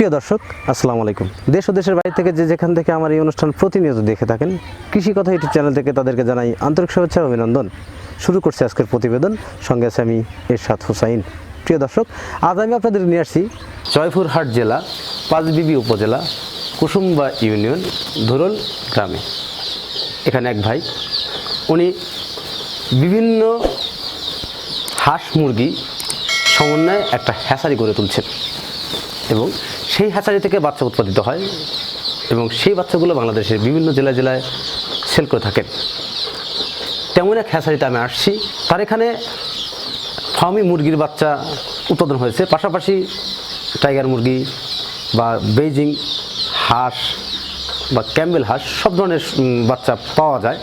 প্রিয় দর্শক, আসসালামু আলাইকুম। দেশ ও দেশের বাইরে থেকে যে যেখান থেকে আমার এই অনুষ্ঠান প্রতিনিয়ত দেখে থাকেন, কৃষি কথা ইউটিউব চ্যানেল থেকে তাদেরকে জানাই আন্তরিক শুভেচ্ছা অভিনন্দন। শুরু করছি আজকের প্রতিবেদন, সঙ্গে আছে আমি এরশাদ হুসাইন। প্রিয় দর্শক, আজ আমি আপনাদের নিয়ে আসছি জয়পুরহাট জেলা, পাঁচবিবি উপজেলা, কুসুম্বা ইউনিয়ন, ধুরল গ্রামে। এখানে এক ভাই, উনি বিভিন্ন হাঁস মুরগি সমন্বয়ে একটা হ্যাসারি গড়ে তুলছেন এবং সেই হ্যাচারি থেকে বাচ্চা উৎপাদিত হয় এবং সেই বাচ্চাগুলো বাংলাদেশের বিভিন্ন জেলায় জেলায় সেল করে থাকেন। তেমন এক হ্যাচারিতে আমি আসছি। তার এখানে ফার্মি মুরগির বাচ্চা উৎপাদন হয়েছে। পাশাপাশি টাইগার মুরগি বা বেইজিং হাঁস বা ক্যাম্বেল হাঁস সব ধরনের বাচ্চা পাওয়া যায়।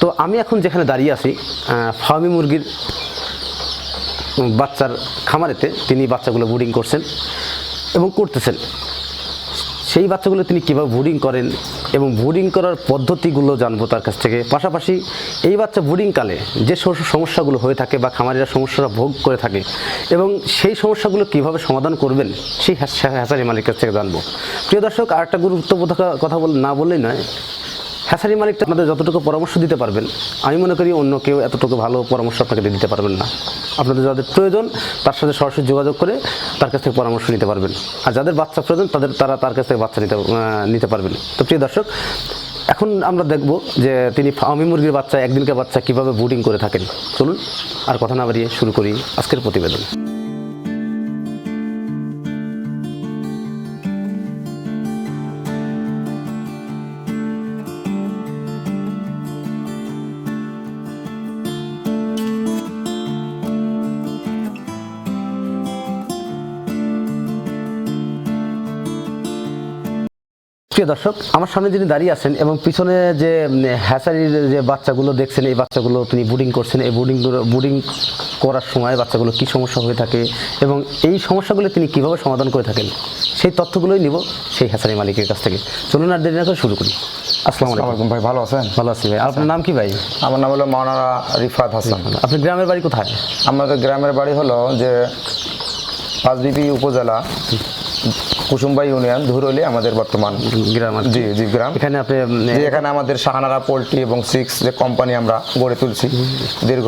তো আমি এখন যেখানে দাঁড়িয়ে আছি ফার্মি মুরগির বাচ্চার খামারেতে তিনি বাচ্চাগুলো ব্রুডিং করছেন। এবং করতেছেন। সেই বাচ্চাগুলো তিনি কীভাবে ব্রুডিং করেন এবং ব্রুডিং করার পদ্ধতিগুলো জানব তার কাছ থেকে। পাশাপাশি এই বাচ্চা ব্রুডিংকালে যে সমস্যাগুলো হয়ে থাকে বা খামারিরা সমস্যাটা ভোগ করে থাকে এবং সেই সমস্যাগুলো কীভাবে সমাধান করবেন, সেই হ্যাস- হ্যাচারি মালিকের কাছ থেকে জানব। প্রিয় দর্শক আর একটা গুরুত্বপূর্ণ কথা- বল, না বললেই নয়, হ্যাসারি মালিকটা আপনাদের যতটুকু পরামর্শ দিতে পারবেন, আমি মনে করি অন্য কেউ এতটুকু ভালো পরামর্শ আপনাকে দিতে পারবেন না। আপনাদের যাদের প্রয়োজন, তার সাথে সরাসরি যোগাযোগ করে তার কাছ থেকে পরামর্শ নিতে পারবেন। আর যাদের বাচ্চা প্রয়োজন, তাদের, তারা তার কাছ থেকে বাচ্চা নিতে নিতে পারবেন। তো প্রিয় দর্শক, এখন আমরা দেখব যে তিনি ফার্মি মুরগির বাচ্চা, একদিনকার বাচ্চা কীভাবে বুডিং করে থাকেন। চলুন, আর কথা না বাড়িয়ে শুরু করি আজকের প্রতিবেদন। প্রিয় দর্শক আমার সামনে যিনি দাঁড়িয়ে আছেন এবং পিছনে যে উম, হ্যাচারির যে বাচ্চাগুলো দেখছেন এই বাচ্চাগুলো তিনি বুডিং করছেন এই বুডিং বুডিং করার সময় বাচ্চাগুলো কী সমস্যা হয়ে থাকে এবং এই সমস্যাগুলো তিনি কীভাবে সমাধান করে থাকেন সেই তথ্যগুলোই নিব সেই হ্যাচারি মালিকের কাছ থেকে। চলুন আর দেরি না করে শুরু করি। আসসালামু আলাইকুম। ভাই ভালো আছেন? ভালো আছি ভাই। আপনার নাম কি ভাই? আমার নাম হলো মাওলানা রিফাত হাসান। আপনি গ্রামের বাড়ি কোথায়? আমাদের গ্রামের বাড়ি হলো যে পাঁচবিবি উপজেলা কুসুম্বা ইউনিয়ন ধুরলি আমাদের বর্তমান গ্রাম জি জি গ্রাম। এখানে আপনি যে এখানে আমাদের শাহানারা পোল্ট্রি এবং সিক্স যে কোম্পানি আমরা গড়ে তুলছি। দীর্ঘ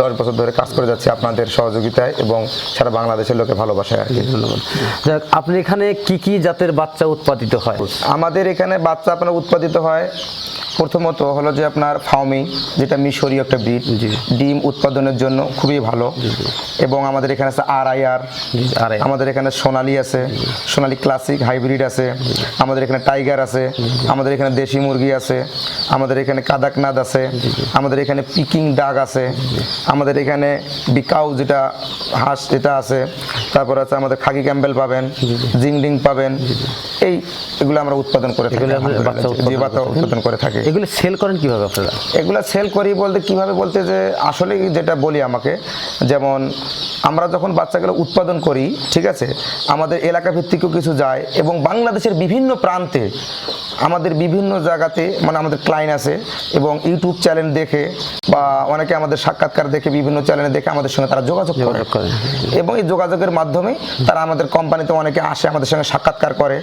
দশ বছর ধরে কাজ করে যাচ্ছি আপনাদের সহযোগিতায় এবং সারা বাংলাদেশের লোকে ভালোবাসায় আর কি। ধন্যবাদ। যাক, আপনি এখানে কি কি জাতের বাচ্চা উৎপাদিত হয়? আমাদের এখানে বাচ্চা আপনার উৎপাদিত হয় প্রথমত হলো যে আপনার ফাউমি যেটা মিশরীয় একটা ব্রিড। ডিম উৎপাদনের জন্য খুবই ভালো। এবং আমাদের এখানে আছে আর আই আর আমাদের এখানে সোনালি আছে। সোনালি ক্লাসিক হাইব্রিড আছে আমাদের এখানে টাইগার আছে আমাদের এখানে দেশি মুরগি আছে আমাদের এখানে কাদাকনাদ আছে আমাদের এখানে পিকিং ডাক আছে আমাদের এখানে বিকাউ যেটা হাঁস যেটা আছে তারপর আছে আমাদের খাকি ক্যাম্বেল পাবেন জিংডিং পাবেন এই এগুলো আমরা উৎপাদন করে থাকি বাচ্চা উৎপাদন করে থাকি। এগুলো সেল করেন কীভাবে আপনারা? এগুলো সেল করি বলতে কীভাবে বলতে যে আসলে যেটা বলি আমাকে যেমন আমরা যখন বাচ্চাগুলো উৎপাদন করি ঠিক আছে আমাদের এলাকা ভিত্তিকও কিছু যায় এবং বাংলাদেশের বিভিন্ন প্রান্তে আমাদের বিভিন্ন জায়গাতে মানে আমাদের ক্লায়েন্ট আছে এবং ইউটিউব চ্যানেল দেখে বা অনেকে আমাদের সাক্ষাৎকার দেখে বিভিন্ন চ্যানেলে দেখে আমাদের সঙ্গে তারা যোগাযোগ করে। এবং এই যোগাযোগের মাধ্যমে তারা আমাদের কোম্পানিতে অনেকে আসে আমাদের সঙ্গে সাক্ষাৎকার করে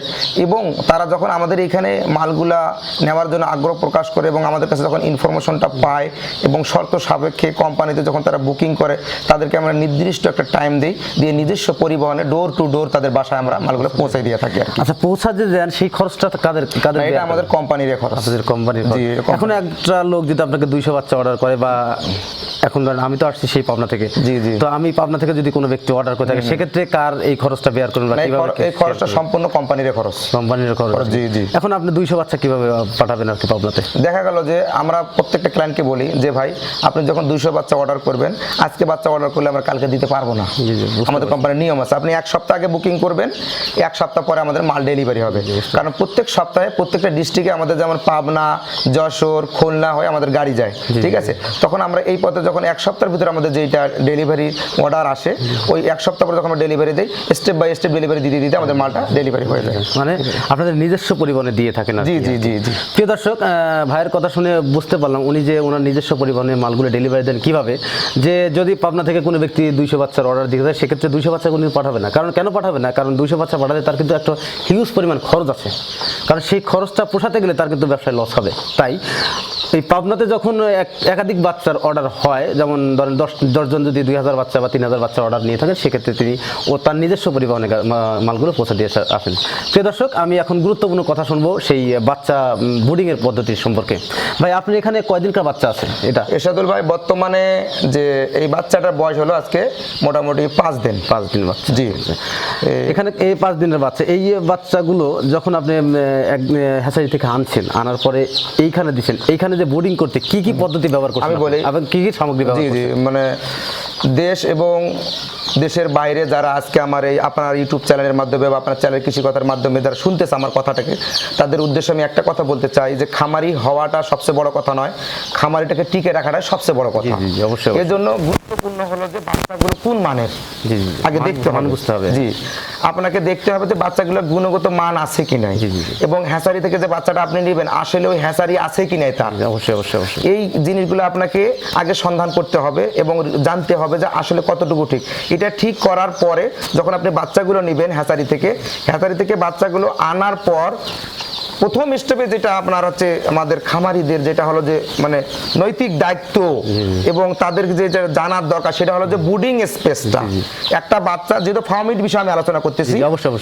এবং তারা যখন আমাদের এখানে মালগুলা নেওয়ার জন্য আগ্রহ প্রকাশ করে এবং আমাদের কাছে যখন ইনফরমেশনটা পায় এবং শর্ত সাপেক্ষে কোম্পানিতে যখন তারা বুকিং করে তাদেরকে আমরা নির্দিষ্ট একটা টাইম দিই দিয়ে নিজস্ব পরিবহনে ডোর টু ডোর তাদের বাসায় আমরা মালগুলো পৌঁছে দিয়ে থাকি আর আচ্ছা পৌঁছা যে দেন সেই খরচটা কাদের কাদের এটা আমাদের কোম্পানির খরচ। আপনাদের কোম্পানির এখন একটা লোক যদি আপনাকে দুইশো বাচ্চা অর্ডার করে বা এখন ধরেন আমি তো আসছি সেই পাবনা থেকে। জি, জি। তো আমি পাবনা থেকে যদি কোনো ব্যক্তি অর্ডার করে থাকে সেক্ষেত্রে কার এই খরচটা বেয়ার করবেন বা কীভাবে এই খরচটা সম্পূর্ণ কোম্পানির খরচ। কোম্পানির খরচ। জি, জি। এখন আপনি দুইশো বাচ্চা কীভাবে পাঠাবেন আর কি পাবনাতে? দেখা গেল যে আমরা প্রত্যেকটা ক্লায়েন্টকে বলি যে ভাই আপনি যখন দুইশো বাচ্চা অর্ডার করবেন আজকে বাচ্চা অর্ডার করলে আমরা কালকে দিতে পারব না। আমাদের কোম্পানির নিয়ম আছে। আপনি এক সপ্তাহ আগে বুকিং করবেন এক সপ্তাহ পরে আমাদের মাল ডেলিভারি হবে। কারণ প্রত্যেক সপ্তাহে প্রত্যেকটা ডিস্ট্রিক্টে আমাদের যেমন পাবনা যশোর খুলনা হয়ে আমাদের গাড়ি যায়। ঠিক আছে? তখন আমরা এই পথে যখন এক সপ্তাহের ভিতরে আমাদের যেটা ডেলিভারি অর্ডার আসে ওই এক সপ্তাহ পরে যখন আমরা ডেলিভারি দিই স্টেপ বাই স্টেপ ডেলিভারি দিতে দিতে আমাদের মালটা ডেলিভারি হয়ে যায়। মানে আপনাদের নিজস্ব পরিবহনে দিয়ে থাকেন জি জি জি জি। প্রিয় দর্শক ভাইয়ের কথা শুনে বুঝতে পারলাম উনি যে ওনার নিজস্ব পরিবহনে মালগুলো ডেলিভারি দেন কীভাবে যে যদি পাবনা থেকে কোনো ব্যক্তি দুইশো বাচ্চার অর্ডার দিতে যায় সেক্ষেত্রে দুইশো বাচ্চা উনি পাঠাবে না। কারণ কেন পাঠাবে না? কারণ দুইশো বাচ্চা পাঠাতে তার কিন্তু একটা হিউজ পরিমাণ খরচ আছে। কারণ সেই খরচটা পোষাতে গেলে তার কিন্তু ব্যবসায় লস হবে। তাই এই পাবনাতে যখন এক- একাধিক বাচ্চার অর্ডার হয় যেমন ধরেন দশ দশজন যদি দুই হাজার বাচ্চা বা তিন হাজার বাচ্চার অর্ডার নিয়ে থাকেন সেক্ষেত্রে তিনি ও তার নিজস্ব পরিবহনে মালগুলো পৌঁছে দিয়ে আসেন। প্রিয় দর্শক আমি এখন গুরুত্বপূর্ণ কথা শুনব সেই বাচ্চা বুডিংয়ের পদ্ধতির সম্পর্কে। ভাই আপনি এখানে কয়দিনকার বাচ্চা আছে এটা? এরশাদুল ভাই বর্তমানে যে এই বাচ্চাটার বয়স হলো আজকে মোটামুটি পাঁচ দিন। পাঁচ দিন বাচ্চা। জি। এখানে এই পাঁচ দিনের বাচ্চা। এই বাচ্চাগুলো যখন আপনি এক হ্যাচারি থেকে আনছেন আনার পরে এইখানে দিচ্ছেন এইখানে যে বোর্ডিং করতে কি কি পদ্ধতি ব্যবহার করছেন আমি? বলি। এবং কি কি সামগ্রী ব্যবহার জি জি মানে দেশ এবং দেশের বাইরে যারা আজকে আমার এই আপনার ইউটিউব চ্যানেলের মাধ্যমে বা আপনার চ্যানেল কৃষি কথার মাধ্যমে যারা শুনতেছে আমার কথাটাকে তাদের উদ্দেশ্যে আমি একটা কথা বলতে চাই যে খামারি হওয়াটা সবচেয়ে বড় কথা নয় খামারিটাকে টিকে রাখাটাই সবচেয়ে বড় কথা। অবশ্যই, এর জন্য গুরুত্বপূর্ণ হলো যে বাচ্চাগুলো কোন মানের। আগে দেখতে হবে। বুঝতে হবে। জি আপনাকে দেখতে হবে যে বাচ্চাগুলোর গুণগত মান আছে কি নাই। এবং হ্যাঁসারি থেকে যে বাচ্চাটা আপনি নেবেন আসলে ওই হ্যাঁসারি আছে কি নাই তার? অবশ্যই অবশ্যই অবশ্যই। এই জিনিসগুলো আপনাকে আগে সন্ধান করতে হবে এবং জানতে হবে যে আসলে কতটুকু ঠিক। এটা ঠিক করার পরে যখন আপনি বাচ্চাগুলো নেবেন হ্যাচারি থেকে হ্যাচারি থেকে বাচ্চাগুলো আনার পর প্রথম স্টেপে যেটা আপনার হচ্ছে আমাদের খামারিদের যেটা হলো যে মানে নৈতিক দায়িত্ব এবং তাদের যে জানার দরকার সেটা হলো যে বুডিং স্পেসটা একটা বাচ্চা যেহেতু ফার্মিট বিষয়ে আমি আলোচনা করতেছি।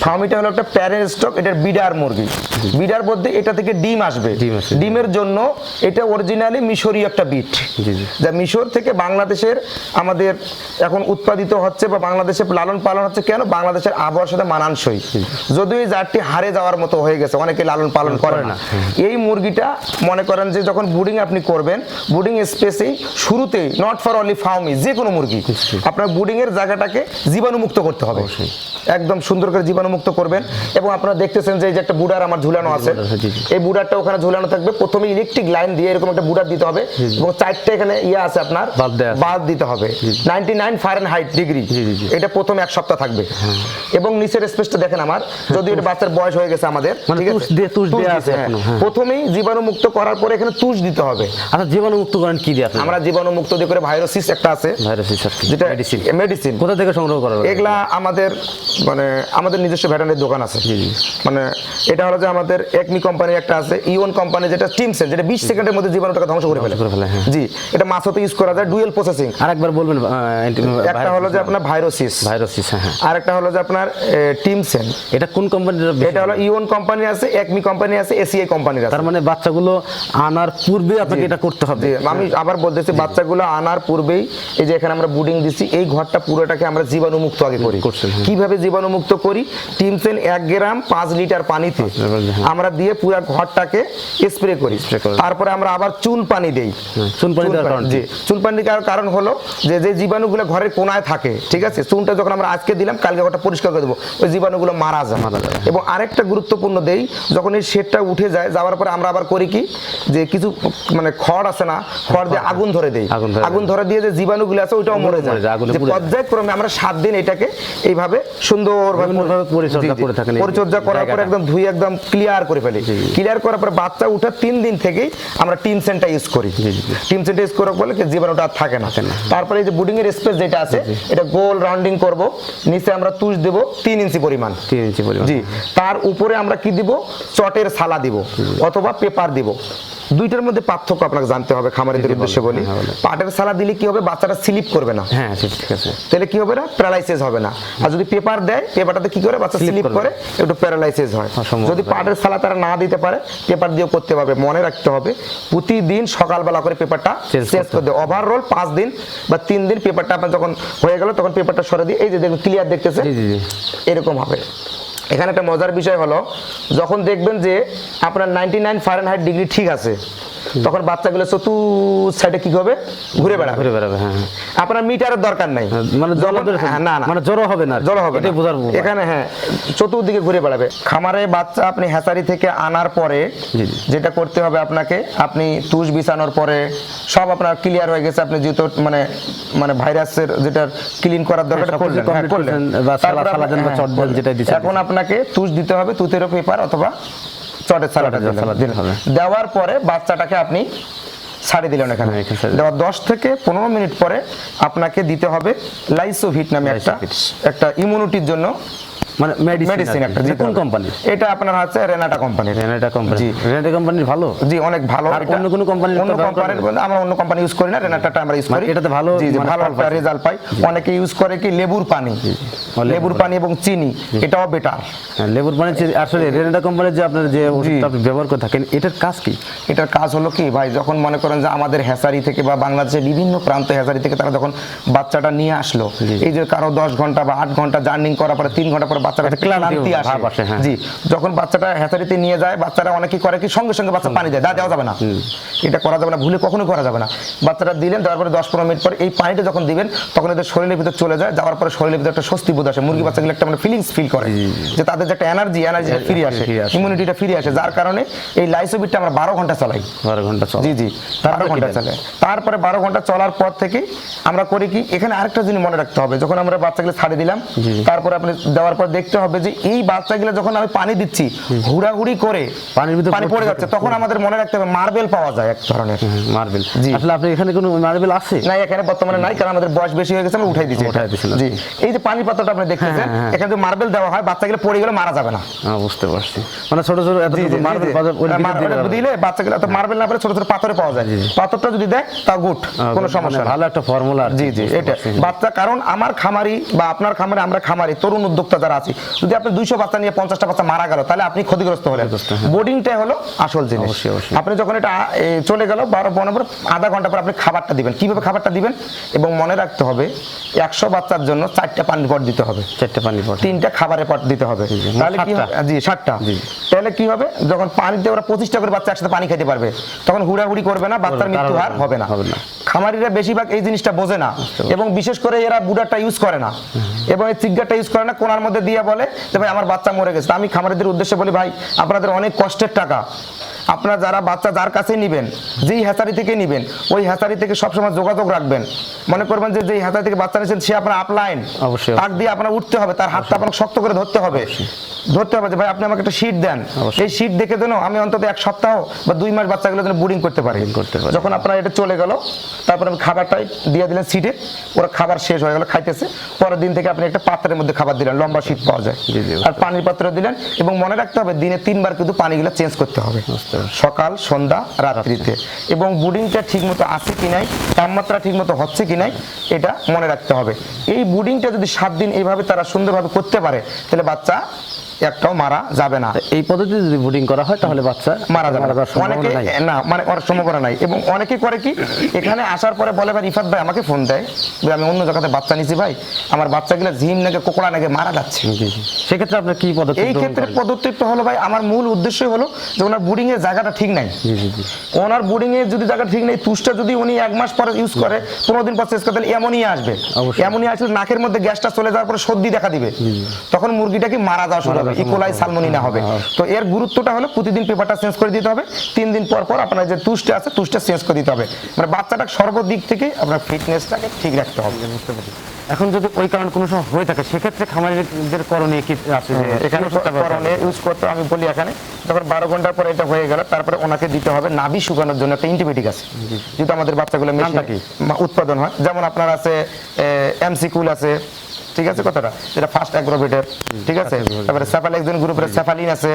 ফার্মিটা হলো একটা প্যারেন্ট স্টক এটার বিডার মুরগি। বিডার বলতে এটা থেকে ডিম আসবে। ডিম আসবে। ডিমের জন্য এটা অরিজিনালি মিশরীয় একটা বিট। যা মিশর থেকে বাংলাদেশের আমাদের এখন উৎপাদিত হচ্ছে বা বাংলাদেশে লালন পালন হচ্ছে কেন? বাংলাদেশের আবহাওয়ার সাথে মানানসই। যদিও এই জাতটি হারে যাওয়ার মতো হয়ে গেছে অনেকে লালন পালন করে করে না। না। এই মুরগিটা মনে করেন যে যখন বুডিং আপনি করবেন বুডিং স্পেসেই শুরুতেই নট ফর অনলি ফার্মি যে কোনো মুরগি আপনার বুডিং এর জায়গাটাকে জীবাণুমুক্ত করতে হবে। একদম সুন্দর করে জীবাণুমুক্ত করবেন। এবং আপনারা দেখতেছেন যে এই যে একটা বুডার আমার ঝুলানো আছে। এই বুডারটা ওখানে ঝুলানো থাকবে। প্রথমে ইলেকট্রিক লাইন দিয়ে এরকম একটা বুডার দিতে হবে এবং চারটে এখানে ইয়ে আছে আপনার বাদ। দিতে হবে। Ninety nine Fahrenheit degree. এটা প্রথম এক সপ্তাহ থাকবে। এবং নিচের স্পেসটা দেখেন আমার যদি এটা বাচ্চার বয়স হয়ে গেছে আমাদের মানে ঠিক আছে? দিয়ে- আছে। হ্যাঁ। প্রথমেই জীবাণুমুক্ত করার পরে এখানে তুষ দিতে হবে। আচ্ছা জীবাণুমুক্ত করেন কি দিয়ে আমরা জীবাণুমুক্ত দিয়ে করে ভাইরোসিস একটা আছে। ভাইরাস যেটা মেডিসিন। মেডিসিন। কোথা থেকে সংগ্রহ করা এগুলা আমাদের মানে আমাদের নিজস্ব ভ্যাটারির দোকান আছে। মানে এটা হলো যে আমাদের একমি কোম্পানির একটা আছে ইওন কোম্পানি যেটা টিমসেল যেটা বিশ সেকেন্ডের মধ্যে জীবাণুটাকে ধ্বংস করে ফেলে। ফেলে, হ্যাঁ। জি এটা মাছতে ইউজ করা যায় ডুয়েল প্রসেসিং আরেকবার বলবেন একটা হলো যে আপনার ভাইরোসিস। ভাইরাসিস হ্যাঁ হ্যাঁ। আর একটা হলো যে আপনার টিমসেন এটা কোন কোম্পানির এটা হলো ইওন কোম্পানি আছে একমি কোম্পানি আছে এসিআই কোম্পানির আছে। তার মানে বাচ্চাগুলো আনার পূর্বে আপনাকে এটা করতে হবে। আমি আবার বলতেছি বাচ্চাগুলো আনার পূর্বেই এই যে এখানে আমরা বুডিং দিছি এই ঘরটা পুরোটাকে আমরা জীবাণুমুক্ত আগে করি। হ্যাঁ। কীভাবে জীবাণুমুক্ত করি? টিমসেন এক গ্রাম পাঁচ লিটার পানিতে। হ্যাঁ। আমরা দিয়ে পুরো ঘরটাকে স্প্রে করি। তারপরে আমরা আবার চুন পানি দেই। হ্যাঁ, চুন পানি দেওয়ার কারণ জি। চুন পানি দেওয়ার কারণ হলো যে যে জীবাণুগুলো ঘরের কোনায় থাকে ঠিক আছে? চুনটা যখন আমরা আজকে দিলাম কালকে ঘরটা পরিষ্কার করে দেবো ওই জীবাণুগুলো মারা যায়। এবং আরেকটা গুরুত্বপূর্ণ দেই যখন এই শেডটা উঠে যায় যাওয়ার পরে আমরা আবার করি কি? যে কিছু মানে খড় আছে না খড় দিয়ে আগুন ধরে দেই। আগুন ধরে দিয়ে। যে জীবাণুগুলো আছে ওইটাও মরে যায়। যে পর্যায়ক্রমে আমরা সাত দিন এটাকে এইভাবে সুন্দরভাবে পরিচর্যা। করে এই পরিচর্যা করার পরে একদম ধুই একদম ক্লিয়ার করে ফেলি। ক্লিয়ার করার পরে বাচ্চা উঠার তিন দিন থেকেই আমরা টিম সেন্টটা ইউজ করি। টিম সেন্টটা ইউজ করার ফলে জীবাণুটা আর থাকে না। তারপরে এই যে বুডিং এর স্পেস যেটা আছে এটা গোল রাউন্ডিং করব। নিচে আমরা তুষ দেব তিন ইঞ্চি পরিমাণ। তিন ইঞ্চি পরিমাণ। জি তার উপরে আমরা কি দিব? চটের সালা দিব অথবা পেপার দিব। দুইটার মধ্যে পার্থক্য আপনাকে জানতে হবে খামারিদের উদ্দেশ্যে বলি। হ্যাঁ, পাটের সালা দিলে কি হবে? বাচ্চাটা স্লিপ করবে না। হ্যাঁ ঠিক আছে। তাহলে কি হবে না? প্যারালাইসিস হবে না। আর যদি পেপার দেয় পেপারটাতে কি করে? বাচ্চা স্লিপ করে একটু প্যারালাইসিস হয়। যদি ব্যাপার। পাটের সালা তারা না দিতে পারে পেপার দিয়েও করতে পারবে মনে রাখতে হবে। প্রতিদিন সকালবেলা করে পেপারটা চেঞ্জ করতে ওভারঅল পাঁচ দিন বা তিন দিন পেপারটা আপনার যখন হয়ে গেল তখন পেপারটা সরে দিয়ে এই যে দেখুন ক্লিয়ার দেখতেছে? জি জি জি। এরকম হবে। এখানে একটা মজার বিষয় হলো যখন দেখবেন যে আপনার নাইনটি নাইন ফারেনহাইট ডিগ্রি ঠিক আছে তখন বাচ্চাগুলো চতুর সাইডে কি হবে ঘুরে বেড়াবে। ঘুরে বেড়াবে হ্যাঁ হ্যাঁ। আপনার মিটারের দরকার নাই। মানে জল হ্যাঁ, না না। মানে জড়ো হবে না জড়ো হবে বোঝার এখানে হ্যাঁ চতুর্দিকে ঘুরে বেড়াবে। খামারে বাচ্চা আপনি হ্যাচারি থেকে আনার পরে। যেটা করতে হবে আপনাকে আপনি তুষ বিছানোর পরে সব আপনার ক্লিয়ার হয়ে গেছে আপনি যেহেতু মানে মানে ভাইরাসের যেটা ক্লিন করার দরকার হ্যাঁ, করলেন। হ্যাঁ, complete আপনাকে তুষ দিতে হবে তুতেরও পেপার অথবা চটের সালাটা দিতে হবে। দেওয়ার পরে বাচ্চাটাকে আপনি ছাড়ি দিলেন এখানে। হ্যাঁ, দেওয়ার দশ থেকে পনেরো মিনিট পরে আপনাকে দিতে হবে লাইসোভিট নামে একটা একটা ইমিউনিটির জন্য মানে মেডিসিন একটা দিতে কোন হবে। কোম্পানি এটা আপনার হচ্ছে রেনাটা কোম্পানির রেনাটা কোম্পানি জি। রেনাটা কোম্পানির ভালো? জি অনেক ভালো। আর অন্য কোনো অন্য কোম্পানির আমরা অন্য কোম্পানি ইউজ করি না রেনাটাটা আমরা ইউজ মানে করি। এটাতে ভালো জি জি মানে ভালো একটা রেজাল্ট পাই। অনেকে ইউজ করে কি লেবুর পানি। লেবুর পানি। এবং চিনি এটাও বেটার হ্যাঁ, লেবুর পানি আসলে রেনাটা কোম্পানির যে আপনার যে ওষুধটা ব্যবহার করে থাকেন এটার কাজ কি? এটার কাজ হলো কি ভাই যখন মনে করেন যে আমাদের হ্যাসারি থেকে বা বাংলাদেশের বিভিন্ন প্রান্ত হ্যাসারি থেকে তারা যখন বাচ্চাটা নিয়ে আসলো এই যে কারও দশ ঘণ্টা বা আট ঘণ্টা জার্নিং করার পরে তিন ঘণ্টা পরে বাচ্চাটা ক্লান্তি আসে, হ্যাঁ। জি যখন বাচ্চাটা হ্যাচারিতে নিয়ে যায় বাচ্চারা অনেকে করে কি সঙ্গে সঙ্গে বাচ্চা পানি দেয় দা দেওয়া যাবে না। এটা করা যাবে না ভুলে কখনো করা যাবে না। বাচ্চাটা দিলেন দেওয়ার পরে দশ পনেরো মিনিট পরে এই পানিটা যখন দিবেন তখন এদের শরীরের ভিতরে চলে যায় যাওয়ার পরে শরীরের ভিতরে একটা স্বস্তি বোধ আসে। মুরগি বাচ্চাগুলো একটা মানে ফিলিংস ফিল করে। যে তাদের যে একটা এনার্জি এনার্জিটা ফিরে আসে। ইমিউনিটিটা ফিরে আসে। যার কারণে এই লাইসোবিটটা আমরা বারো ঘণ্টা চালাই। বারো ঘণ্টা জি জি তারপরে বারো ঘণ্টা তারপরে বারো ঘণ্টা চলার পর থেকে আমরা করি কি এখানে আরেকটা জিনিস মনে রাখতে হবে। যখন আমরা বাচ্চাগুলো ছাড়ে দিলাম তারপরে আপনি দেওয়ার পর দেখতে হবে যে এই বাচ্চাগুলো যখন আমি পানি দিচ্ছি হুড়াহুড়ি করে পানির ভিতরে পানি পড়ে যাচ্ছে তখন আমাদের মনে রাখতে হবে মার্বেল পাওয়া যায় এক ধরনের। মার্বেল। জি। আসলে আপনি এখানে কোনো মার্বেল আছে? না এখানে বর্তমানে নাই কারণ আমাদের বয়স বেশি হয়ে গেছে আমরা উঠাই দিচ্ছি উঠাই দিয়েছেন, জি। এই যে পানি পাত্রটা আপনি দেখতেছেন হ্যাঁ, হ্যাঁ। এখানে যদি মার্বেল দেওয়া হয় বাচ্চাগুলো পড়ে গেলে মারা যাবে না। হ্যাঁ, বুঝতে পারছি। মানে ছোট ছোট এত মার্বেল দিকে দিলে। বাচ্চাগুলো তো মার্বেল না পরে ছোট ছোট পাথরে পাওয়া যায়। পাথরটা যদি দেয় তা গুড কোনো মানে সমস্যা না। ভালো একটা ফর্মুলা জি জি এটা। বাচ্চা কারণ আমার খামারি বা আপনার খামারে আমরা খামারি তরুণ উদ্যোক্তা যারা আছি। যদি আপনি দুইশো বাচ্চা নিয়ে পঞ্চাশটা বাচ্চা মারা গেল তাহলে আপনি ক্ষতিগ্রস্ত হলেন। বোর্ডিংটাই হলো আসল জিনিস। হ্যাঁ। আপনি যখন এটা চলে গেল বারো পনেরো পর আধা ঘণ্টা পর আপনি খাবারটা দিবেন। কীভাবে খাবারটা দিবেন? এবং মনে রাখতে হবে একশো বাচ্চার জন্য চারটা পানি পট দিতে হবে। চারটে পানি পড়ে তিনটা খাবারের পট দিতে হবে। তাহলে কি হবে? জি ষাটটা তাহলে কি হবে? যখন পানিতে ওরা পঁচিশটা করে বাচ্চা একসাথে পানি খেতে পারবে তখন হুড়াহুড়ি করবে না বাচ্চার মৃত্যু হার হবে না। হবে না। খামারিরা বেশিরভাগ এই জিনিসটা বোঝে না। এবং বিশেষ করে এরা বুডারটা ইউজ করে না। এবং এই চিগগারটা ইউজ করে না কোনার মধ্যে দিয়ে বলে যে ভাই আমার বাচ্চা মরে গেছে। আমি খামারিদের উদ্দেশ্যে বলি ভাই আপনাদের অনেক কষ্টের টাকা। আপনারা যারা বাচ্চা যার কাছেই নিবেন যেই হ্যাচারি থেকে নিবেন ওই হ্যাচারি থেকে সবসময় যোগাযোগ রাখবেন। মনে করবেন যে যেই হ্যাচারি থেকে বাচ্চা নিয়েছেন সে আপনার আপলাইন অবশ্যই। তাক দিয়ে আপনার উঠতে হবে তার হাতটা আপনাকে শক্ত করে ধরতে হবে। ধরতে হবে যে ভাই আপনি আমাকে একটা শীট দেন। এই শীট দেখে দেন আমি অন্তত এক সপ্তাহ বা দুই মাস বাচ্চাগুলো যেন বুডিং করতে পারি। যখন আপনার এটা চলে গেল তারপর আমি খাবারটাই দিয়ে দিলেন সিটে। ওরা খাবার শেষ হয়ে গেল খাইতেছে। পরের দিন থেকে আপনি একটা পাত্রের মধ্যে খাবার দিলেন লম্বা শীত পাওয়া যায়। আর পানির পাত্র দিলেন এবং মনে রাখতে হবে দিনে তিনবার কিন্তু পানিগুলো চেঞ্জ করতে হবে। সকাল সন্ধ্যা রাত্রিতে। এবং বুডিংটা ঠিকমতো আছে কি নাই তাপমাত্রা ঠিকমতো হচ্ছে কি নাই এটা মনে রাখতে হবে। এই বুডিংটা যদি সাত দিন এইভাবে তারা সুন্দরভাবে করতে পারে তাহলে বাচ্চা একটাও মারা যাবে না। এই পদ্ধতিতে যদি বোর্ডিং করা হয় তাহলে বাচ্চা মারা যাবে অনেকে। না মানে করার সম্ভাবনা নাই। এবং অনেকে করে কি এখানে আসার পরে বলে ভাই রিফাত ভাই আমাকে ফোন দেয়। যে আমি অন্য জায়গাতে বাচ্চা নিছি ভাই। আমার বাচ্চাগুলো ঝিম নাকি কোকড়া নাকি মারা যাচ্ছে। সেক্ষেত্রে আপনার কি পদক্ষেপ এই ক্ষেত্রে? পদক্ষেপটা হলো ভাই আমার মূল উদ্দেশ্যই হলো যে ওনার বোর্ডিং এর জায়গাটা ঠিক নাই। ওনার বোর্ডিং এর যদি জায়গা ঠিক নেই তুষটা যদি উনি এক মাস পরে ইউজ করে পনেরো দিন পর শেষ করে তাহলে এমনই আসবে। এমনই আসলে নাকের মধ্যে গ্যাসটা চলে যাওয়ার পরে সর্দি দেখা দিবে। তখন মুরগিটা কি মারা যাওয়া শুরু হবে ইকোলাই সালমোনিনা হবে। তো এর গুরুত্বটা হলো প্রতিদিন পেপারটা চেঞ্জ করে দিতে হবে। তিন দিন পর পর আপনার যে তুষটা আছে তুষটা চেঞ্জ করে দিতে হবে। মানে বাচ্চাটা সর্বদিক থেকে আপনার ফিটনেসটাকে ঠিক রাখতে হবে। এখন যদি ওই কারণ কোনো সময় হয়ে থাকে সেক্ষেত্রে খামারিদের করণীয় কি আছে? এখানে করণে ইউজ করতে আমি বলি এখানে যখন বারো ঘণ্টার পরে এটা হয়ে গেল তারপরে ওনাকে দিতে হবে নাভি শুকানোর জন্য একটা অ্যান্টিবায়োটিক আছে। যেহেতু আমাদের বাচ্চাগুলো মেশিনে? উৎপাদন হয়। যেমন আপনার আছে এমসিকুল আছে ঠিক আছে কথাটা? যেটা ফার্স্ট অ্যাগ্রোভেটের ঠিক আছে? তারপরে স্যাফালেক্সিন গ্রুপের স্যাফালিন আছে।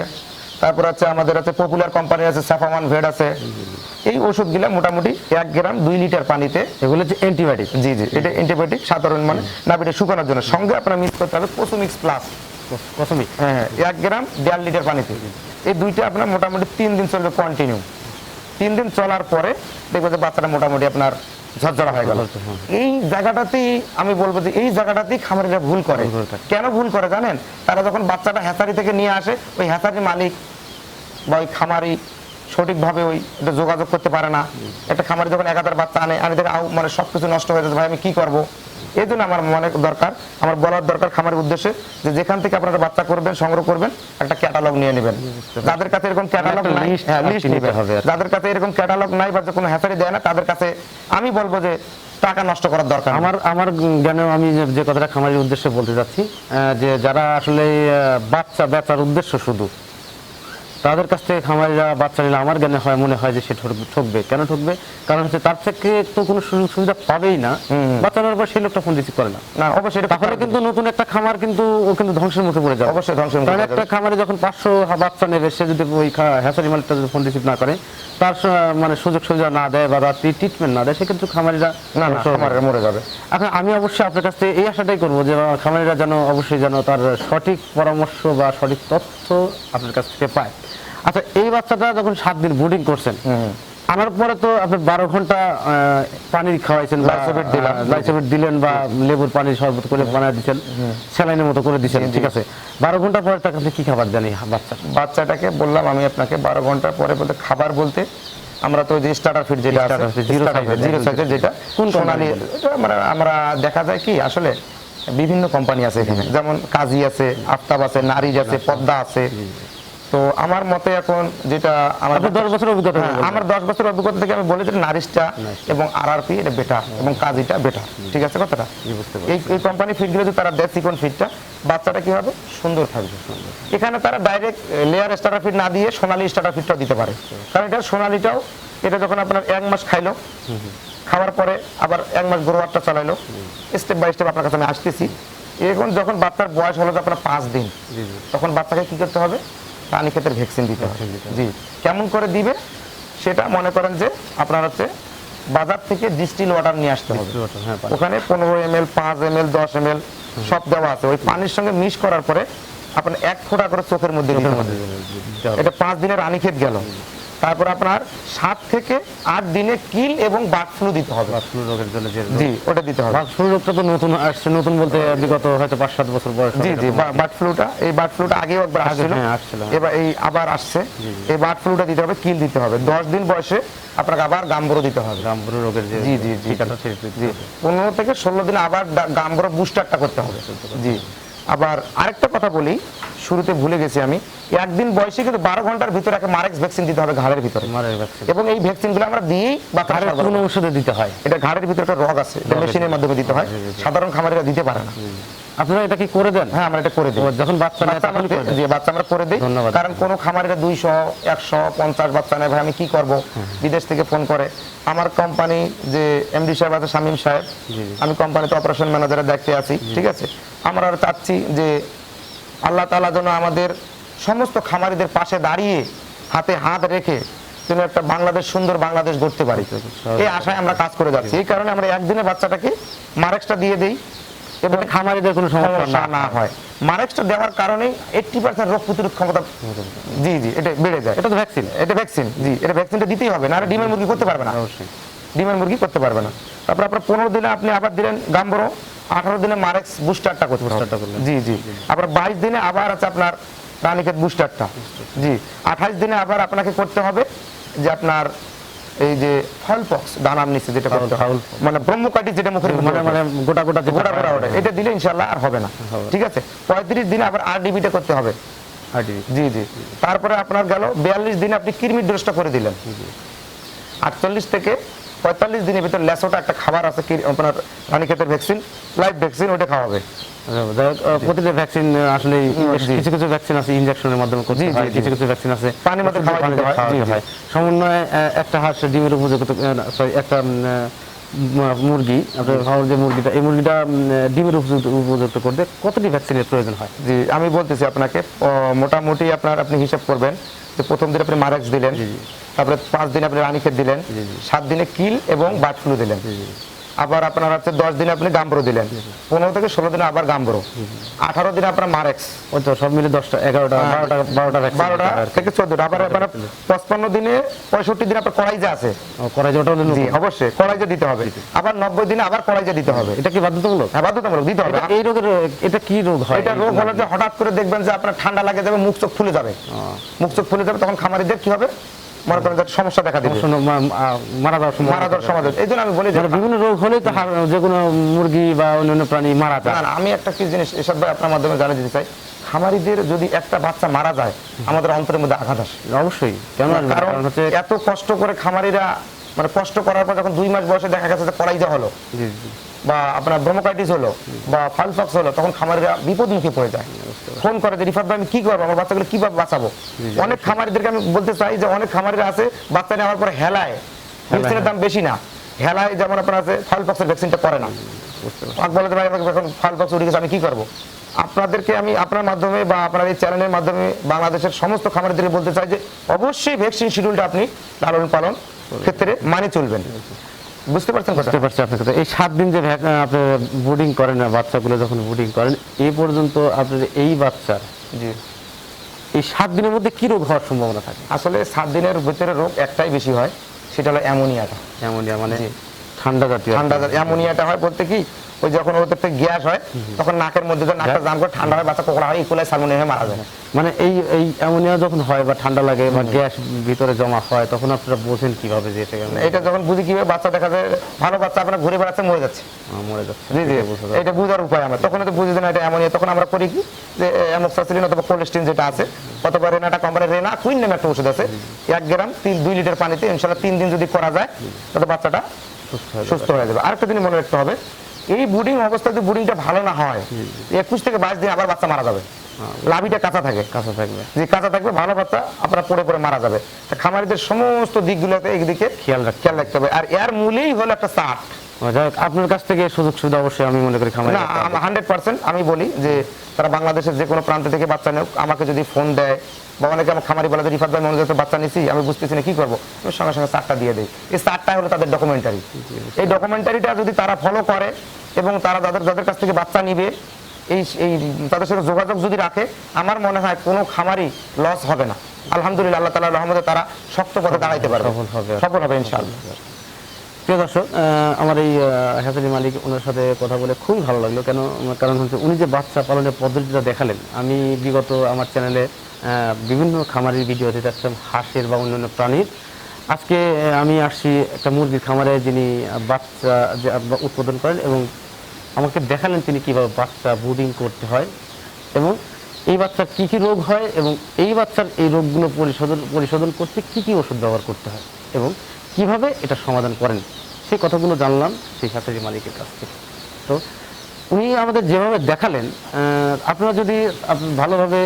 তারপর আছে আমাদের আছে পপুলার কোম্পানি আছে স্যাফামান ভেড আছে। এই ওষুধগুলো মোটামুটি এক গ্রাম দুই লিটার পানিতে এগুলো হচ্ছে অ্যান্টিবায়োটিক জি জি এটা অ্যান্টিবায়োটিক সাধারণ মানে। নাভিটা শুকানোর জন্য। সঙ্গে আপনার মিক্স করতে হবে কোসোমিক্স প্লাস প্রথমেই হ্যাঁ হ্যাঁ, এক গ্রাম দেড় লিটার পানিতে। এই দুইটা আপনার মোটামুটি তিন দিন চলবে কন্টিনিউ তিন দিন চলার পরে দেখবে যে বাচ্চাটা মোটামুটি আপনার ঝরঝরা হয়ে গেল। এই জায়গাটাতেই আমি বলব যে এই জায়গাটাতেই খামারিরা ভুল করে। কেন ভুল করে জানেন? তারা যখন বাচ্চাটা হ্যাচারি থেকে নিয়ে আসে ওই হ্যাচারি মালিক বা ওই খামারি সঠিকভাবে ওই এটা যোগাযোগ করতে পারে না। একটা খামারি যখন এক হাজার বাচ্চা আনে আমি দেখে মানে সব কিছু নষ্ট হয়ে যাচ্ছে ভাই আমি কি করব? এই জন্য আমার মনে দরকার আমার বলার দরকার খামারের উদ্দেশ্যে যে যেখান থেকে আপনারা বাচ্চা করবেন সংগ্রহ করবেন একটা ক্যাটালগ নিয়ে নেবেন। যাদের কাছে এরকম ক্যাটালগ নাই হ্যাঁ লিস্ট নিতে নেবেন। হবে। যাদের কাছে এরকম ক্যাটালগ নাই বা কোনো হ্যাচারি দেয় না তাদের কাছে আমি বলব যে টাকা নষ্ট করার দরকার আমার আমার জ্ঞানেও আমি যে- যে কথাটা খামারের উদ্দেশ্যে বলতে যাচ্ছি যে যারা আসলে বাচ্চা বেচার উদ্দেশ্য শুধু তাদের কাছ থেকে খামারিরা বাচ্চা নিলে আমার জ্ঞানে হয় মনে হয় যে সে ঠক- ঠকবে। কেন ঠকবে? কারণ হচ্ছে তার থেকে তো কোনো সুযোগ সুবিধা পাবেই না। বাচ্চা নেওয়ার পর সেই লোকটা ফোন রিসিভ করে না। না অবশ্যই তাহলে কিন্তু নতুন একটা খামার কিন্তু ও কিন্তু ধ্বংসের মুখে পড়ে যাবে। অবশ্যই ধ্বংসের মুখে কারণ একটা খামারে যখন পাঁচশো বাচ্চা নেবে সে যদি ওই হ্যাসারি মালিকটা যদি ফোন রিসিভ না করে তার মানে সুযোগ সুবিধা না দেয় বা রাত্রি ট্রিটমেন্ট না দেয় সে সেক্ষেত্রে খামারিরা না না খামারে মরে যাবে। এখন আমি অবশ্যই আপনার কাছ থেকে এই আশাটাই করব যে খামারিরা যেন অবশ্যই যেন তার সঠিক পরামর্শ বা সঠিক তথ্য আপনার কাছ থেকে পায়। আচ্ছা এই বাচ্চাটা যখন সাত দিন বোর্ডিং করছেন আনার পরে তো আপনি বারো ঘণ্টা পানি খাওয়াইছেন লাইসোভিট দিলাম। লাইসোভিট দিলেন বা লেবুর পানি শরবত করে বানিয়ে দিচ্ছেন স্যালাইনের মতো করে দিচ্ছেন ঠিক আছে। বারো ঘণ্টা পরে তাকে আপনি কি খাবার দেন এই বাচ্চা বাচ্চাটাকে বললাম আমি আপনাকে বারো ঘণ্টা পরে বলতে খাবার বলতে আমরা তো যে স্টার্টার ফিড যেটা আছে zero size এর যেটা কোন সোনালি মানে আমরা দেখা যায় কি আসলে বিভিন্ন কোম্পানি আছে এখানে। যেমন কাজী আছে আফতাব আছে নারিজ আছে পদ্মা আছে। তো আমার মতে এখন যেটা আমার দশ বছর অভিজ্ঞতা হ্যাঁ, আমার দশ বছর অভিজ্ঞতা থেকে আমি বলি যে নারিশটা এবং আর আর পি এটা বেটা এবং কাজীটা বেটা ঠিক আছে কথাটা? এই এই কোম্পানি ফিডগুলো যদি তারা দেয় চিকন ফিডটা বাচ্চাটা কি হবে? সুন্দর থাকবে। এখানে তারা ডাইরেক্ট লেয়ার স্টার্টার ফিড না দিয়ে সোনালি স্টার্টার ফিডটাও দিতে পারে। কারণ এটা সোনালিটাও এটা যখন আপনার এক মাস খাইলো খাওয়ার পরে আবার এক মাস গ্রোয়ারটা চালাইলো স্টেপ বাই স্টেপ আপনার কাছে আমি আসতেছি। এখন যখন বাচ্চার বয়স হলো আপনার পাঁচ দিন তখন বাচ্চাকে কি করতে হবে? পানি ক্ষেতের ভ্যাকসিন দিতে হবে। জি। কেমন করে দিবে সেটা মনে করেন যে আপনার হচ্ছে বাজার থেকে ডিস্টিল ওয়াটার নিয়ে আসতে হবে। হ্যাঁ ওখানে পনেরো এম এল পাঁচ এম এল দশ এম এল সব দেওয়া আছে। ওই পানির সঙ্গে মিশ করার পরে আপনার এক ফোঁটা করে চোখের মধ্যে এটা পাঁচ দিনের আনিক্ষেত গেল। তারপর আপনার সাত থেকে আট দিনে কিল এবং বার্ড ফ্লু দিতে হবে। ফ্লু রোগের জন্য যে জি ওটা দিতে হবে। বাঘ ফ্লু রোগটা তো নতুন আসছে নতুন বলতে বিগত হয়তো পাঁচ সাত বছর বয়স জি জি। বার্ড ফ্লুটা এই বার্ড ফ্লুটা আগেও একবার আসছিল। হ্যাঁ, এবার এই আবার আসছে। এই বার্ড ফ্লুটা দিতে হবে কিল দিতে হবে। দশ দিন বয়সে আপনাকে আবার গাম্বরো দিতে হবে। গাম্বুরু রোগের যে জি, জি, জি, পনেরো থেকে ষোলো দিনে আবার গাম্বরো বুস্টারটা করতে হবে। জি। আবার আরেকটা কথা বলি শুরুতে ভুলে গেছি আমি একদিন বয়সে কিন্তু বারো ঘণ্টার ভিতরে একটা মারেক্স ভ্যাকসিন দিতে হবে ঘাড়ের ভিতরে। এবং এই ভ্যাকসিনগুলো আমরা দিয়েই সরবরাহ কোন ঔষধে দিতে হয়? এটা ঘাড়ের ভিতরে একটা রগ আছে এটা মেশিনের মাধ্যমে দিতে হয়। সাধারণ খামারিরা দিতে পারে না। আপনারা এটা কি করে দেন? হ্যাঁ আমরা এটা করে দিই। যখন বাচ্চা নেয় আমরা করে দেন? বাচ্চা আমরা করে দিই। ধন্যবাদ। কারণ কোনো খামারিরা দুইশো একশো পঞ্চাশ বাচ্চা নেয় ভাই আমি কি করব? বিদেশ থেকে ফোন করে। আমার কোম্পানি যে এমডি সাহেব আছে শামীম সাহেব আমি কোম্পানিতে অপারেশন ম্যানেজারের দায়িত্বে আছি ঠিক আছে? আমরা চাচ্ছি যে আল্লাহ তাআলা যেন আমাদের সমস্ত খামারিদের পাশে দাঁড়িয়ে হাতে হাত রেখে যেন একটা বাংলাদেশ সুন্দর বাংলাদেশ গড়তে পারি। এই আশায় আমরা কাজ করে যাচ্ছি। এই কারণে আমরা একদিনে বাচ্চাটাকে মারেক্সটা দিয়ে দিই এবং খামারিদের কোনো সমস্যা না না হয়। মারেক্সটা দেওয়ার কারণে এইটটি পার্সেন্ট রোগ প্রতিরোধ ক্ষমতা জি জি এটা বেড়ে যায়। এটা তো ভ্যাকসিন এটা ভ্যাকসিন জি এটা ভ্যাকসিনটা দিতেই হবে না ডিমের মুরগি করতে পারবে না। অবশ্যই। ডিমের মুরগি করতে পারবে না। তারপর আপনার পনেরো দিনে আপনি আবার দিলেন গাম্বরো। আঠারো দিনে মারেক্স বুস্টারটা করতে বুস্টারটা করলেন। জি জি। আবার বাইশ দিনে আবার আছে আপনার রানীক্ষেত বুস্টারটা। জি আঠাশ দিনে আবার আপনাকে করতে হবে যে আপনার এই যে ফলপক্স ডানার নিচে যেটা করতে ফাউল মানে ব্রহ্মকাঠি যেটা মুখের মানে মানে গোটা গোটা গোটা গোটা ওটা এটা দিলে ইনশাল্লাহ আর হবে না। ঠিক আছে? পঁয়ত্রিশ দিনে আবার আর ডিবিটা করতে হবে। জি জি। তারপরে আপনার গেল বিয়াল্লিশ দিনে আপনি কৃমির ডোজটা করে দিলেন। আটচল্লিশ থেকে পঁয়তাল্লিশ দিনের ভিতর লেসোটা একটা খাবার আছে কি- আপনার রানীক্ষেতের ভ্যাকসিন লাইভ ভ্যাকসিন ওটা খাওয়াবে। যাই প্রতিটা ভ্যাকসিন আসলে কিছু কিছু ভ্যাকসিন আছে ইনজেকশনের মাধ্যমে করতে হয় কিছু কিছু ভ্যাকসিন আছে পানির মধ্যে হয়, সমন্বয়ে একটা হাঁস ডিমের উপযুক্ত সরি একটা মুরগি আপনার যে মুরগিটা এই মুরগিটা ডিমের উপযুক্ত করতে কতটি ভ্যাকসিনের প্রয়োজন হয়? জি আমি বলতেছি আপনাকে মোটামুটি আপনার আপনি হিসাব করবেন প্রথম দিন আপনি মারাক্স দিলেন তারপরে পাঁচ দিন আপনি রানীক্ষেত দিলেন সাত দিনে কিল এবং বার্ড ফ্লু দিলেন আবার আপনার হচ্ছে দশ দিনে আপনি গাম্বরো দিলেন। পনেরো থেকে ষোলো দিনে আবার গাম্বরো আঠারো দিনে আপনার মারেক্স। ওই তো সব মিলে দশটা এগারোটা বারোটা বারোটা বারোটা থেকে চোদ্দটা। আবার আপনার পঁচপান্ন দিনে পঁয়ষট্টি দিনে আপনার কড়াইজা আছে। হলো নতুন। অবশ্যই কড়াইজা দিতে হবে। আবার নব্বই দিনে আবার কড়াইজা দিতে হবে। এটা কি বাধ্যতামূলক? হ্যাঁ বাধ্যতামূলক দিতে হবে। এই রোগের এটা কি রোগ হয়? এটা রোগ হলো যে হঠাৎ করে দেখবেন যে আপনার ঠান্ডা লাগে যাবে মুখ চোখ ফুলে যাবে। মুখ চোখ ফুলে যাবে তখন খামারিদের কি হবে? মনে করেন যে সমস্যা দেখা দিবে। মারা যাওয়ার মারা যাওয়ার সমাধান এই জন্য আমি বলি যে বিভিন্ন রোগ হলে তো যে কোনো মুরগি বা অন্যান্য প্রাণী মারা যায়। না আমি একটা কি জিনিস এসব ভাই আপনার মাধ্যমে জানিয়ে দিতে চাই। খামারিদের যদি একটা বাচ্চা মারা যায় আমাদের অন্তরের মধ্যে আঘাত আসে। অবশ্যই। কেন কারণ কারণ হচ্ছে এত কষ্ট করে খামারিরা মানে কষ্ট করার পর যখন দুই মাস বয়সে দেখা গেছে যে করাইজা হলো। বা আপনার ব্রোমোকাইটিস হলো বা ফালফক্স হলো তখন খামারিরা বিপদ মুখে পড়ে যায়। ফোন করে যে রিফাত ভাই আমি কি করব? আমার বাচ্চাগুলো কীভাবে বাঁচাবো? অনেক খামারিদেরকে আমি বলতে চাই যে অনেক খামারিরা আছে বাচ্চা নেওয়ার পরে হেলায়। ভ্যাকসিনের দাম বেশি না। হেলায় যেমন আপনার আছে ফালফক্সের ভ্যাকসিনটা করে না। বলে ভাই আমাকে এখন ফালফক্স উঠে গেছে আমি কি করব? আপনাদেরকে আমি আপনার মাধ্যমে বা আপনার এই চ্যানেলের মাধ্যমে বাংলাদেশের সমস্ত খামারিদেরকে বলতে চাই যে অবশ্যই ভ্যাকসিন শিডিউলটা আপনি লালন পালন ক্ষেত্রে মানে চলবেন বুঝতে পারছেন বুঝতে পারছি আপনার কথা। এই সাত দিন যে আপনি বুডিং করেন না বাচ্চাগুলো যখন বুডিং করেন এই পর্যন্ত আপনার এই বাচ্চার জি। এই সাত দিনের মধ্যে কি রোগ হওয়ার সম্ভাবনা থাকে? আসলে সাত দিনের ভিতরে রোগ একটাই বেশি হয় সেটা হলো অ্যামোনিয়াটা। অ্যামোনিয়া মানে ঠান্ডা জাতীয় ঠান্ডা অ্যামোনিয়াটা হয় বলতে কি ওই যখন ওদের গ্যাস হয় তখন নাকের মধ্যে যখন নাকটা জাম করে ঠান্ডা হয় বাচ্চা কোকড়া হয় ইকুলাই সালমোনিয়া হয়ে মারা যায়। মানে এই এই অ্যামোনিয়া যখন হয় বা ঠান্ডা লাগে বা গ্যাস ভিতরে জমা হয় তখন আপনারা বোঝেন কীভাবে যে এটা এটা যখন বুঝি কীভাবে বাচ্চা দেখা যায় ভালো বাচ্চা আপনার ঘুরে বেড়াচ্ছে মরে যাচ্ছে। মরে যাচ্ছে। জি জি। এটা বুঝার উপায় আমরা। তখন তো বুঝি না এটা অ্যামোনিয়া। তখন আমরা করি কি যে অ্যামোক্সাসিলিন অথবা কোলেস্টিন যেটা আছে অথবা রেনাটা কোম্পানির রেনা কুইন নামে একটা ওষুধ আছে। এক গ্রাম তিন দুই লিটার পানিতে ইনশাল্লাহ তিন দিন যদি করা যায় তাহলে বাচ্চাটা সুস্থ হয়ে সুস্থ হয়ে যাবে। আরেকটা জিনিস মনে রাখতে হবে এই বুডিং অবস্থাতে যদি বুডিংটা ভালো না হয় একুশ থেকে বাইশ দিন আবার বাচ্চা মারা যাবে। লাভিটা কাঁচা থাকে। কাঁচা থাকবে। যে কাঁচা থাকবে ভালো বাচ্চা আপনার পড়ে পড়ে মারা যাবে। তা খামারিদের সমস্ত দিকগুলোতে একদিকে খেয়াল রাখতে খেয়াল রাখতে হবে। আর এর মূলেই হলো একটা চাট আপনার কাছ থেকে সুযোগ সুবিধা অবশ্যই আমি মনে করি খামার না হান্ড্রেড পার্সেন্ট আমি বলি যে তারা বাংলাদেশের যে কোনো প্রান্ত থেকে বাচ্চা নেওক আমাকে যদি ফোন দেয় বা অনেকে আমার খামারি বলে রিফাত ভাই মনে হচ্ছে বাচ্চা নিছি আমি বুঝতেছি না কি করব। আমি সঙ্গে সঙ্গে চারটা দিয়ে দিই। এই চারটা হলো তাদের ডকুমেন্টারি এই ডকুমেন্টারিটা যদি তারা ফলো করে এবং তারা যাদের যাদের কাছ থেকে বাচ্চা নিবে এই এই তাদের সাথে যোগাযোগ যদি রাখে আমার মনে হয় কোনো খামারই লস হবে না। আলহামদুলিল্লাহ আল্লাহ তালা রহমতে তারা শক্ত পথে দাঁড়াইতে পারবে। সফল হবে। ইনশাআল্লাহ। প্রিয় দর্শক আমার এই হ্যাসারি মালিক ওনার সাথে কথা বলে খুবই ভালো লাগল। কেন কারণ হচ্ছে উনি যে বাচ্চা পালনের পদ্ধতিটা দেখালেন, আমি বিগত আমার চ্যানেলে বিভিন্ন খামারের ভিডিও দিতে আসতাম হাঁসের বা অন্যান্য প্রাণীর। আজকে আমি আসছি একটা মুরগির খামারে যিনি বাচ্চা উৎপাদন করেন এবং আমাকে দেখালেন তিনি কীভাবে বাচ্চা ব্রুডিং করতে হয় এবং এই বাচ্চার কী কী রোগ হয় এবং এই বাচ্চার এই রোগগুলো পরিশোধন পরিশোধন করতে কী কী ওষুধ ব্যবহার করতে হয় এবং কীভাবে এটা সমাধান করেন? সেই কথাগুলো জানলাম সেই হাতের মালিকের কাছ থেকে। তো উনি আমাদের যেভাবে দেখালেন আপনারা যদি ভালোভাবে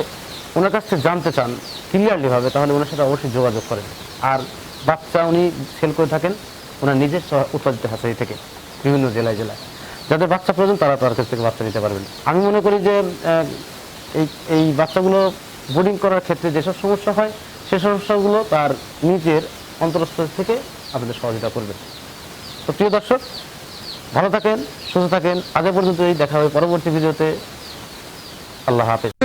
ওনার কাছ থেকে জানতে চান ক্লিয়ারলি ভাবে, তাহলে ওনার সাথে অবশ্যই যোগাযোগ করেন। আর বাচ্চা উনি সেল করে থাকেন ওনার নিজের উৎপাদিত হাসারি থেকে, বিভিন্ন জেলায় জেলায়। যাদের বাচ্চা প্রয়োজন, তারা তার কাছ থেকে বাচ্চা নিতে পারবেন। আমি মনে করি যে এই এই বাচ্চাগুলো বোর্ডিং করার ক্ষেত্রে যেসব সমস্যা হয়, সে সমস্যাগুলো তার নিজের অন্তরস্থ থেকে আপনাদের সহযোগিতা করবেন। তো প্রিয় দর্শক, ভালো থাকেন, সুস্থ থাকেন। আগে পর্যন্ত এই দেখা হবে পরবর্তী ভিডিওতে। আল্লাহ হাফেজ।